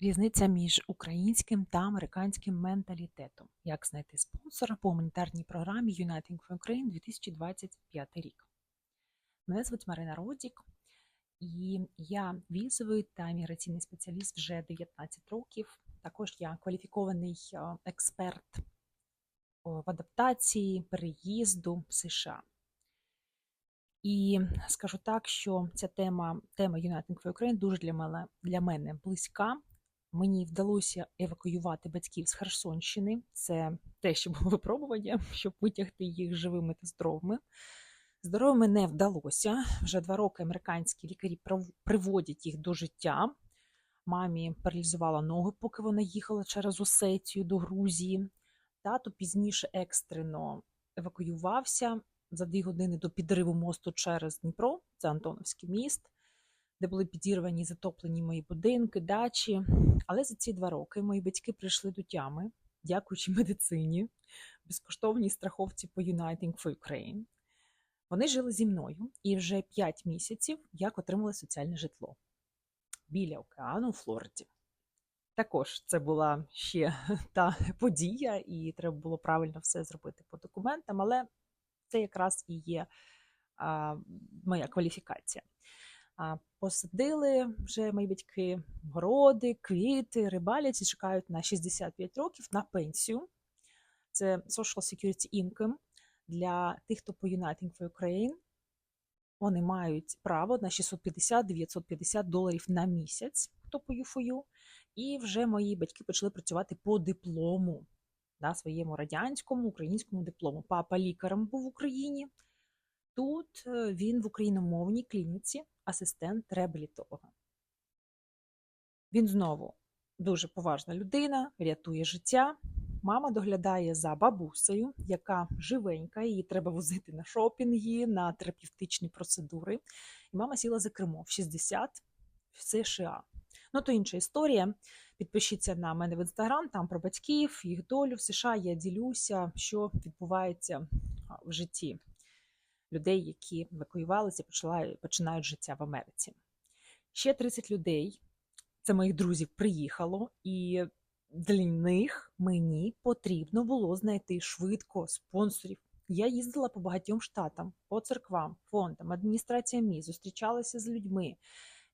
Різниця між українським та американським менталітетом. Як знайти спонсора по гуманітарній програмі Uniting for Ukraine 2025 рік. Мене звуть Марина Родік, і я візовий та міграційний спеціаліст вже 19 років. Також я кваліфікований е, експерт в адаптації, переїзду в США. І скажу так, що ця тема тема Uniting for Ukraine дуже для мене для мене близька. Мені вдалося евакуювати батьків з Херсонщини. Це те, що було випробування, щоб витягти їх живими та здоровими. Здоровими не вдалося. Вже два роки американські лікарі приводять їх до життя. Мамі паралізувала ноги, поки вона їхала через Осетію до Грузії. Тато пізніше екстрено евакуювався за дві години до підриву мосту через Дніпро, це Антоновський міст де були підірвані затоплені мої будинки, дачі. Але за ці два роки мої батьки прийшли до тями, дякуючи медицині, безкоштовній страховці по Uniting for Ukraine. Вони жили зі мною і вже 5 місяців як отримали соціальне житло біля океану у Флориді. Також це була ще та подія, і треба було правильно все зробити по документам, але це якраз і є а, моя кваліфікація. Посадили вже мої батьки городи, квіти, рибалять і чекають на 65 років на пенсію. Це Social Security Income для тих, хто по Uniting for Ukraine. Вони мають право на 650-950 доларів на місяць, хто по ЮФОЮ. І вже мої батьки почали працювати по диплому, да, своєму радянському, українському диплому. Папа лікарем був в Україні. Тут е, він в україномовній клініці асистент реабілітолога. Він знову дуже поважна людина, рятує життя. Мама доглядає за бабусею, яка живенька, її треба возити на шопінги, на терапевтичні процедури. І мама сіла за кермо в 60 в США. Ну, то інша історія. Підпишіться на мене в інстаграм, там про батьків, їх долю в США я ділюся, що відбувається в житті людей, які евакуювалися і починають життя в Америці. Ще 30 людей, це моїх друзів, приїхало, і для них мені потрібно було знайти швидко спонсорів. Я їздила по багатьом штатам, по церквам, фондам, адміністраціям міст, зустрічалася з людьми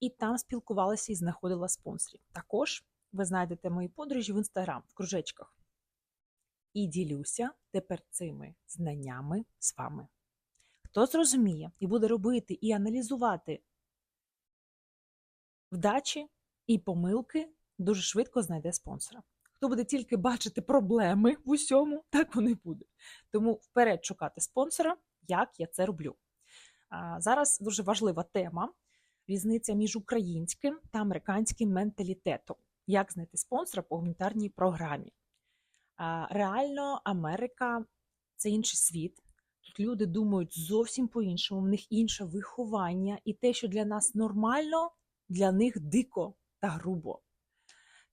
і там спілкувалася і знаходила спонсорів. Також ви знайдете мої подорожі в інстаграм в кружечках. І ділюся тепер цими знаннями з вами. Хто зрозуміє і буде робити і аналізувати вдачі і помилки, дуже швидко знайде спонсора. Хто буде тільки бачити проблеми в усьому, так воно і буде. Тому вперед шукати спонсора, як я це роблю. А, Зараз дуже важлива тема: різниця між українським та американським менталітетом. Як знайти спонсора по гуманітарній програмі? Реально, Америка це інший світ. Люди думають зовсім по-іншому, в них інше виховання, і те, що для нас нормально, для них дико та грубо.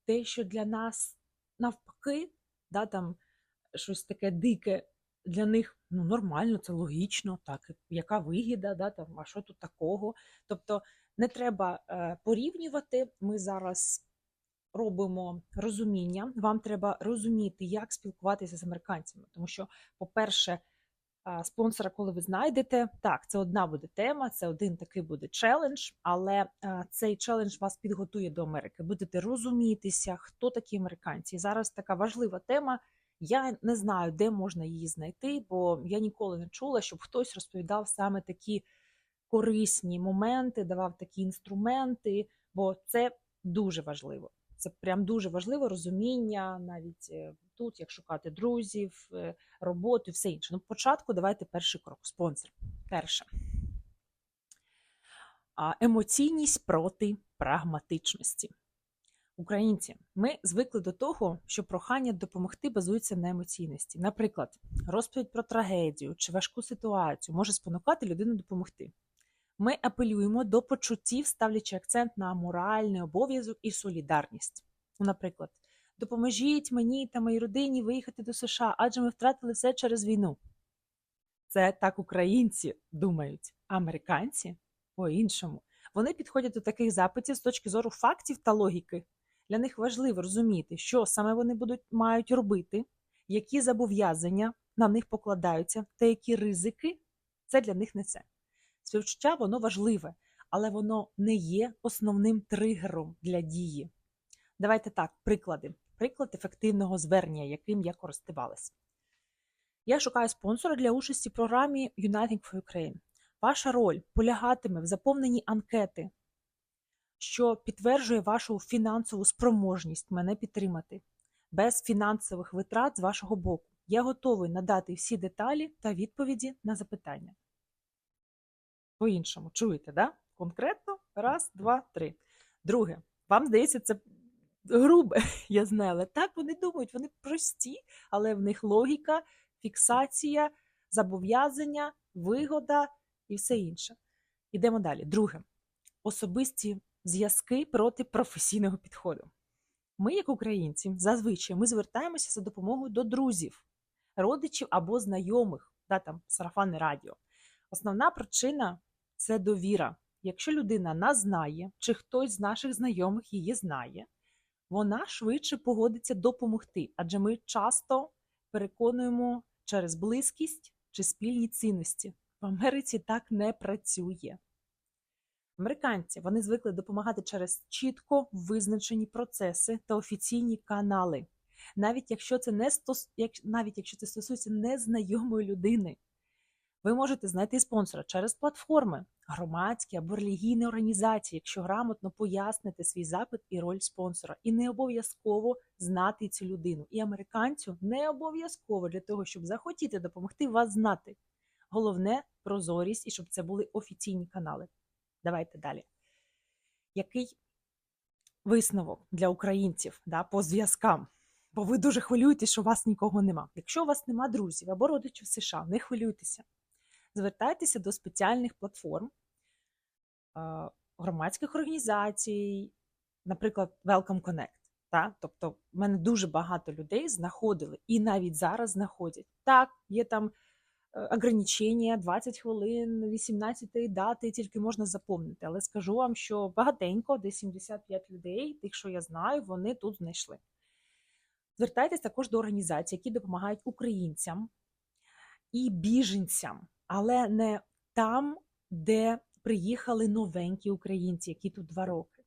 Те, що для нас навпаки, да, там щось таке дике, для них ну, нормально, це логічно, так, яка вигіда, да, там, а що тут такого. Тобто не треба е, порівнювати. Ми зараз робимо розуміння, вам треба розуміти, як спілкуватися з американцями. Тому що, по-перше, спонсора, коли ви знайдете, так, це одна буде тема, це один такий буде челендж, але цей челендж вас підготує до Америки. Будете розумітися, хто такі американці. І зараз така важлива тема. Я не знаю, де можна її знайти, бо я ніколи не чула, щоб хтось розповідав саме такі корисні моменти, давав такі інструменти, бо це дуже важливо. Це прям дуже важливо розуміння навіть е, тут, як шукати друзів, е, роботу і все інше. Ну, початку давайте перший крок. Спонсор. Перше. Емоційність проти прагматичності. Українці, ми звикли до того, що прохання допомогти базується на емоційності. Наприклад, розповідь про трагедію чи важку ситуацію може спонукати людину допомогти. Ми апелюємо до почуттів, ставлячи акцент на моральний обов'язок і солідарність. Ну, наприклад, допоможіть мені та моїй родині виїхати до США, адже ми втратили все через війну. Це так українці думають, американці по-іншому. Вони підходять до таких запитів з точки зору фактів та логіки. Для них важливо розуміти, що саме вони будуть мають робити, які зобов'язання на них покладаються, та які ризики це для них не це. Співчуття воно важливе, але воно не є основним тригером для дії. Давайте так, приклади. Приклад ефективного звернення, яким я користувалась. Я шукаю спонсора для участі в програмі Uniting for Ukraine. Ваша роль полягатиме в заповненні анкети, що підтверджує вашу фінансову спроможність мене підтримати, без фінансових витрат з вашого боку. Я готовий надати всі деталі та відповіді на запитання. По-іншому, чуєте, да? Конкретно раз, два, три. Друге, вам здається, це грубе, я знаю, але так вони думають, вони прості, але в них логіка, фіксація, зобов'язання, вигода і все інше. Ідемо далі. Друге, особисті зв'язки проти професійного підходу. Ми, як українці, зазвичай ми звертаємося за допомогою до друзів, родичів або знайомих, да, там, сарафанне радіо. Основна причина це довіра. Якщо людина нас знає, чи хтось з наших знайомих її знає, вона швидше погодиться допомогти, адже ми часто переконуємо через близькість чи спільні цінності. В Америці так не працює. Американці вони звикли допомагати через чітко визначені процеси та офіційні канали, навіть якщо це не стос... навіть якщо це стосується незнайомої людини. Ви можете знайти спонсора через платформи, громадські або релігійні організації, якщо грамотно поясните свій запит і роль спонсора. І не обов'язково знати цю людину. І американцю не обов'язково для того, щоб захотіти допомогти вас знати. Головне прозорість і щоб це були офіційні канали. Давайте далі. Який висновок для українців да, по зв'язкам? Бо ви дуже хвилюєтесь, що у вас нікого нема. Якщо у вас нема друзів або родичів США, не хвилюйтеся. Звертайтеся до спеціальних платформ, громадських організацій, наприклад, Welcome Connect. Та? Тобто, в мене дуже багато людей знаходили і навіть зараз знаходять. Так, є там е, ограничення 20 хвилин, 18 дати, тільки можна заповнити. Але скажу вам, що багатенько, десь 75 людей, тих, що я знаю, вони тут знайшли. Звертайтесь також до організацій, які допомагають українцям і біженцям, але не там, де приїхали новенькі українці, які тут два роки.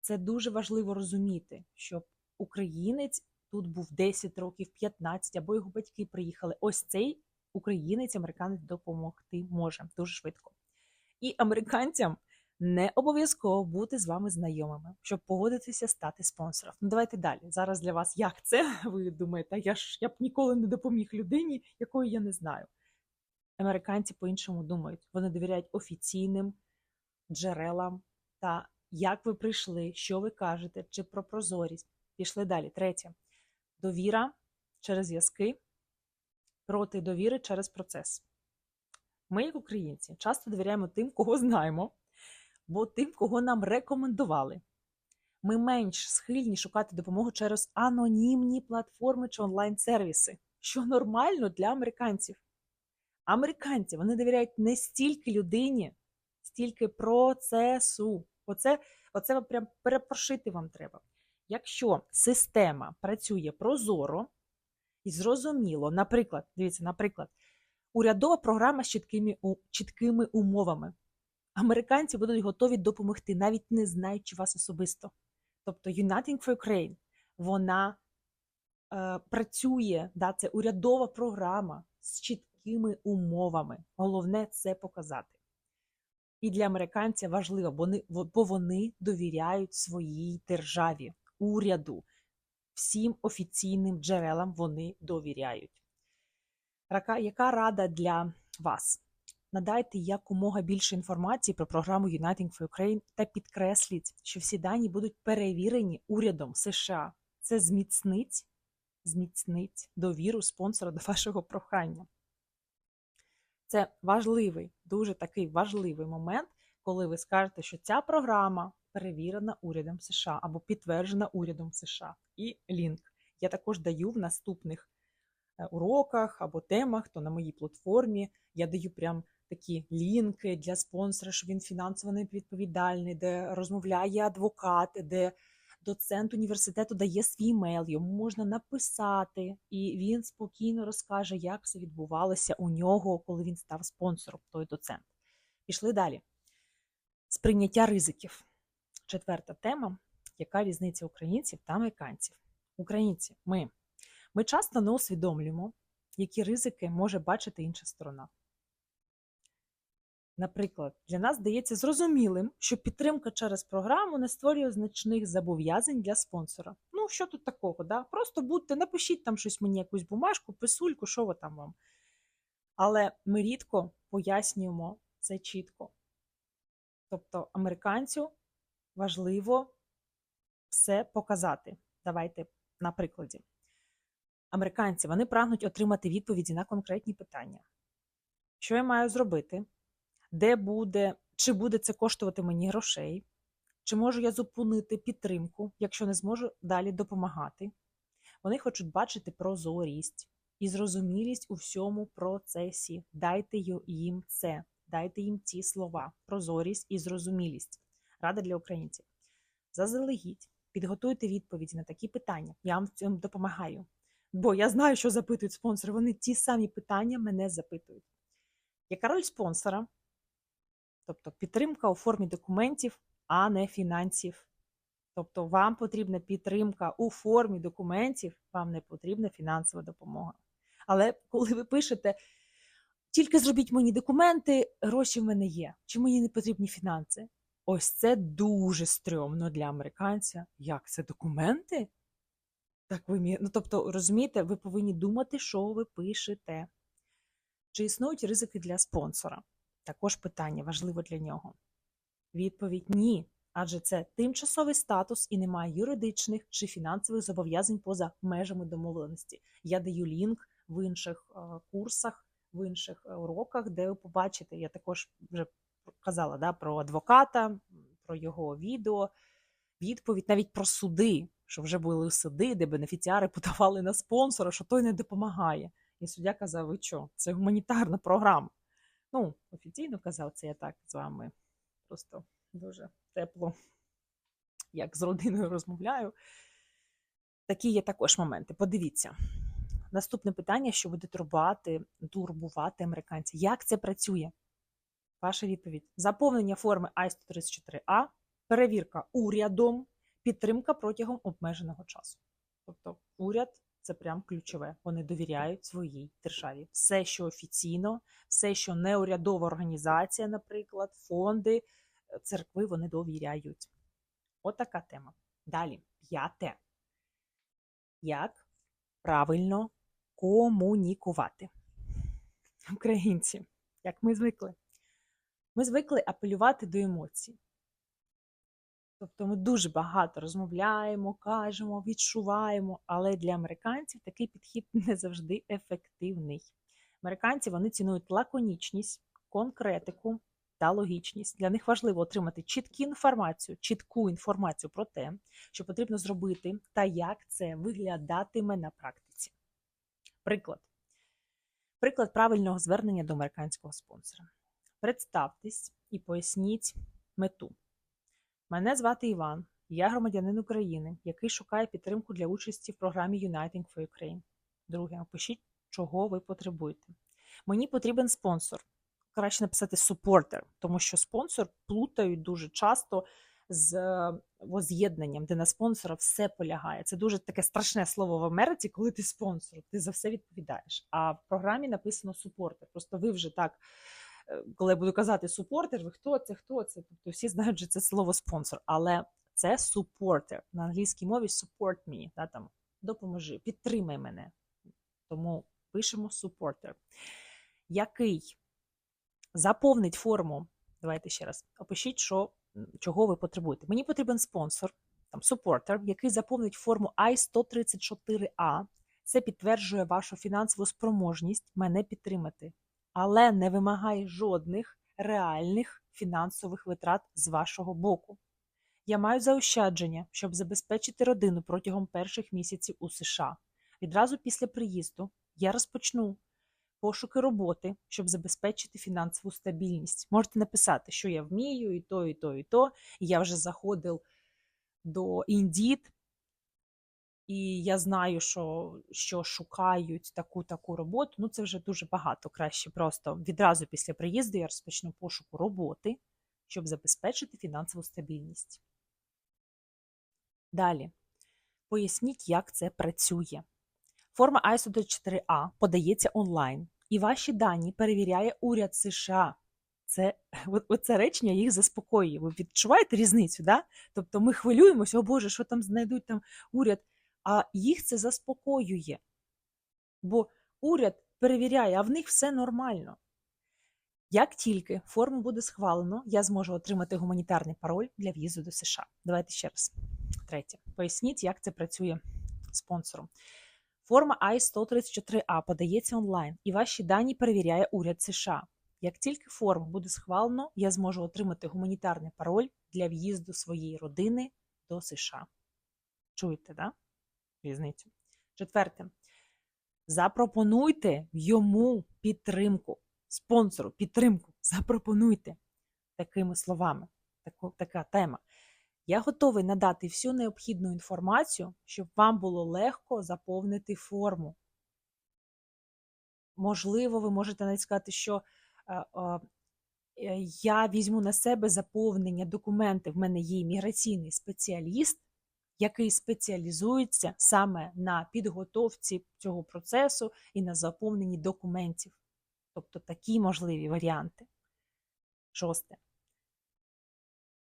Це дуже важливо розуміти, щоб українець тут був 10 років, 15, або його батьки приїхали. Ось цей українець, американець допомогти може дуже швидко. І американцям не обов'язково бути з вами знайомими, щоб погодитися стати спонсором. Ну давайте далі. Зараз для вас як це? Ви думаєте, я ж я б ніколи не допоміг людині, якої я не знаю. Американці по-іншому думають. Вони довіряють офіційним джерелам та як ви прийшли, що ви кажете, чи про прозорість. Пішли далі. Третє довіра через зв'язки, проти довіри через процес. Ми, як українці, часто довіряємо тим, кого знаємо, бо тим, кого нам рекомендували. Ми менш схильні шукати допомогу через анонімні платформи чи онлайн-сервіси, що нормально для американців. Американці вони довіряють не стільки людині, стільки процесу. Оце, оце прям перепрошити вам треба. Якщо система працює прозоро і зрозуміло, наприклад, дивіться, наприклад, урядова програма з чіткими, чіткими умовами. Американці будуть готові допомогти, навіть не знаючи вас особисто. Тобто Uniting for Ukraine, вона е, працює, да, це урядова програма з чіткими умовами. Головне це показати. І для американців важливо, бо вони, бо вони довіряють своїй державі, уряду, всім офіційним джерелам вони довіряють. Яка рада для вас? Надайте якомога більше інформації про програму Uniting for Ukraine та підкресліть, що всі дані будуть перевірені урядом США. Це зміцнить, зміцнить довіру спонсора до вашого прохання. Це важливий, дуже такий важливий момент, коли ви скажете, що ця програма перевірена урядом США або підтверджена урядом США. І лінк. Я також даю в наступних е, уроках або темах, то на моїй платформі я даю прям такі лінки для спонсора, що він фінансово не відповідальний, де розмовляє адвокат, де доцент університету дає свій емейл, йому можна написати, і він спокійно розкаже, як все відбувалося у нього, коли він став спонсором, той доцент. Пішли далі. Сприйняття ризиків. Четверта тема. Яка різниця українців та американців? Українці, ми. Ми часто не усвідомлюємо, які ризики може бачити інша сторона. Наприклад, для нас здається зрозумілим, що підтримка через програму не створює значних зобов'язань для спонсора. Ну, що тут такого? Да? Просто будьте, напишіть там щось мені, якусь бумажку, писульку, що ви там вам. Але ми рідко пояснюємо це чітко. Тобто, американцю важливо все показати. Давайте на прикладі. Американці вони прагнуть отримати відповіді на конкретні питання. Що я маю зробити? Де буде, чи буде це коштувати мені грошей? Чи можу я зупинити підтримку, якщо не зможу далі допомагати? Вони хочуть бачити прозорість і зрозумілість у всьому процесі. Дайте їм це, дайте їм ці слова: прозорість і зрозумілість. Рада для українців. Заздалегідь підготуйте відповіді на такі питання. Я вам в цьому допомагаю. Бо я знаю, що запитують спонсори. Вони ті самі питання мене запитують. Яка роль спонсора? Тобто підтримка у формі документів, а не фінансів. Тобто вам потрібна підтримка у формі документів, вам не потрібна фінансова допомога. Але коли ви пишете, тільки зробіть мені документи, гроші в мене є, чи мені не потрібні фінанси? Ось це дуже стрьомно для американця. Як це документи? Так ви ну, тобто, розумієте, ви повинні думати, що ви пишете. Чи існують ризики для спонсора? Також питання важливо для нього. Відповідь ні, адже це тимчасовий статус і немає юридичних чи фінансових зобов'язань поза межами домовленості. Я даю лінк в інших е, курсах, в інших е, уроках, де ви побачите. Я також вже казала да, про адвоката, про його відео, відповідь, навіть про суди, що вже були суди, де бенефіціари подавали на спонсора, що той не допомагає. І суддя казав: ви що, це гуманітарна програма. Ну, офіційно казав, це я так з вами просто дуже тепло, як з родиною розмовляю. Такі є також моменти. Подивіться. Наступне питання, що буде турбувати, турбувати американців. Як це працює? Ваша відповідь: заповнення форми I-134A, перевірка урядом, підтримка протягом обмеженого часу. Тобто, уряд це прям ключове. Вони довіряють своїй державі. Все, що офіційно, все, що неурядова організація, наприклад, фонди, е, церкви, вони довіряють. Отака тема. Далі, п'яте. Як правильно комунікувати? Українці, як ми звикли. Ми звикли апелювати до емоцій. Тобто ми дуже багато розмовляємо, кажемо, відчуваємо, але для американців такий підхід не завжди ефективний. Американці вони цінують лаконічність, конкретику та логічність. Для них важливо отримати чітку інформацію, чітку інформацію про те, що потрібно зробити та як це виглядатиме на практиці. Приклад. Приклад правильного звернення до американського спонсора. Представтесь і поясніть мету. Мене звати Іван, я громадянин України, який шукає підтримку для участі в програмі Uniting for Ukraine. Друге, опишіть, чого ви потребуєте. Мені потрібен спонсор. Краще написати supporter, тому що спонсор плутають дуже часто з е, воз'єднанням, де на спонсора все полягає. Це дуже таке страшне слово в Америці, коли ти спонсор, ти за все відповідаєш. А в програмі написано supporter. Просто ви вже так коли я буду казати супортер, ви хто це, хто це? Тобто всі знають, що це слово спонсор, але це supporter. На англійській мові support me, да, там, допоможи, підтримай мене. Тому пишемо supporter. Який заповнить форму, давайте ще раз, опишіть, що, чого ви потребуєте. Мені потрібен спонсор, там, supporter, який заповнить форму I-134A. Це підтверджує вашу фінансову спроможність мене підтримати але не вимагає жодних реальних фінансових витрат з вашого боку. Я маю заощадження, щоб забезпечити родину протягом перших місяців у США. Відразу після приїзду я розпочну пошуки роботи, щоб забезпечити фінансову стабільність. Можете написати, що я вмію, і то, і то, і то. Я вже заходив до Indeed, і я знаю, що, що шукають таку таку роботу. Ну, це вже дуже багато. Краще просто відразу після приїзду я розпочну пошуку роботи, щоб забезпечити фінансову стабільність. Далі. Поясніть, як це працює. Форма ISO 4А подається онлайн, і ваші дані перевіряє уряд США. Це оце речення їх заспокоює. Ви відчуваєте різницю? Да? Тобто ми хвилюємося, о Боже, що там знайдуть там уряд, а їх це заспокоює. Бо уряд перевіряє, а в них все нормально. Як тільки форму буде схвалено, я зможу отримати гуманітарний пароль для в'їзду до США. Давайте ще раз. Третє. Поясніть, як це працює спонсором. Форма I-134A подається онлайн, і ваші дані перевіряє уряд США. Як тільки форму буде схвалено, я зможу отримати гуманітарний пароль для в'їзду своєї родини до США. Чуєте, да? Різницю. Четверте. Запропонуйте йому підтримку, спонсору підтримку. Запропонуйте такими словами. Таку, така тема. Я готовий надати всю необхідну інформацію, щоб вам було легко заповнити форму. Можливо, ви можете навіть сказати, що е, е, я візьму на себе заповнення документів. В мене є імміграційний спеціаліст, який спеціалізується саме на підготовці цього процесу і на заповненні документів. Тобто такі можливі варіанти. Шосте.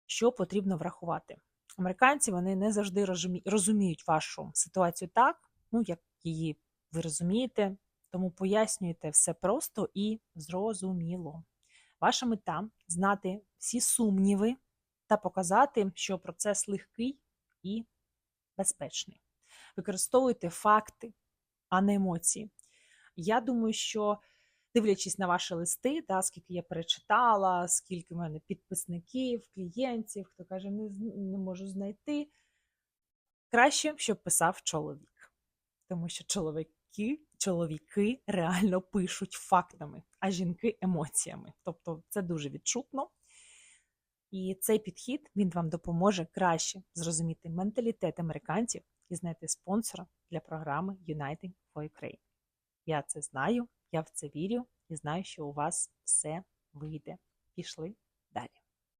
Що потрібно врахувати? Американці вони не завжди розуміють вашу ситуацію так, ну як її ви розумієте, тому пояснюйте все просто і зрозуміло. Ваша мета знати всі сумніви та показати, що процес легкий і безпечний. Використовуйте факти, а не емоції. Я думаю, що дивлячись на ваші листи, да, скільки я перечитала, скільки в мене підписників, клієнтів, хто каже, не, не можу знайти. Краще, щоб писав чоловік. Тому що чоловіки, чоловіки реально пишуть фактами, а жінки емоціями. Тобто це дуже відчутно. І цей підхід він вам допоможе краще зрозуміти менталітет американців і знайти спонсора для програми Uniting for Ukraine. Я це знаю, я в це вірю і знаю, що у вас все вийде. Пішли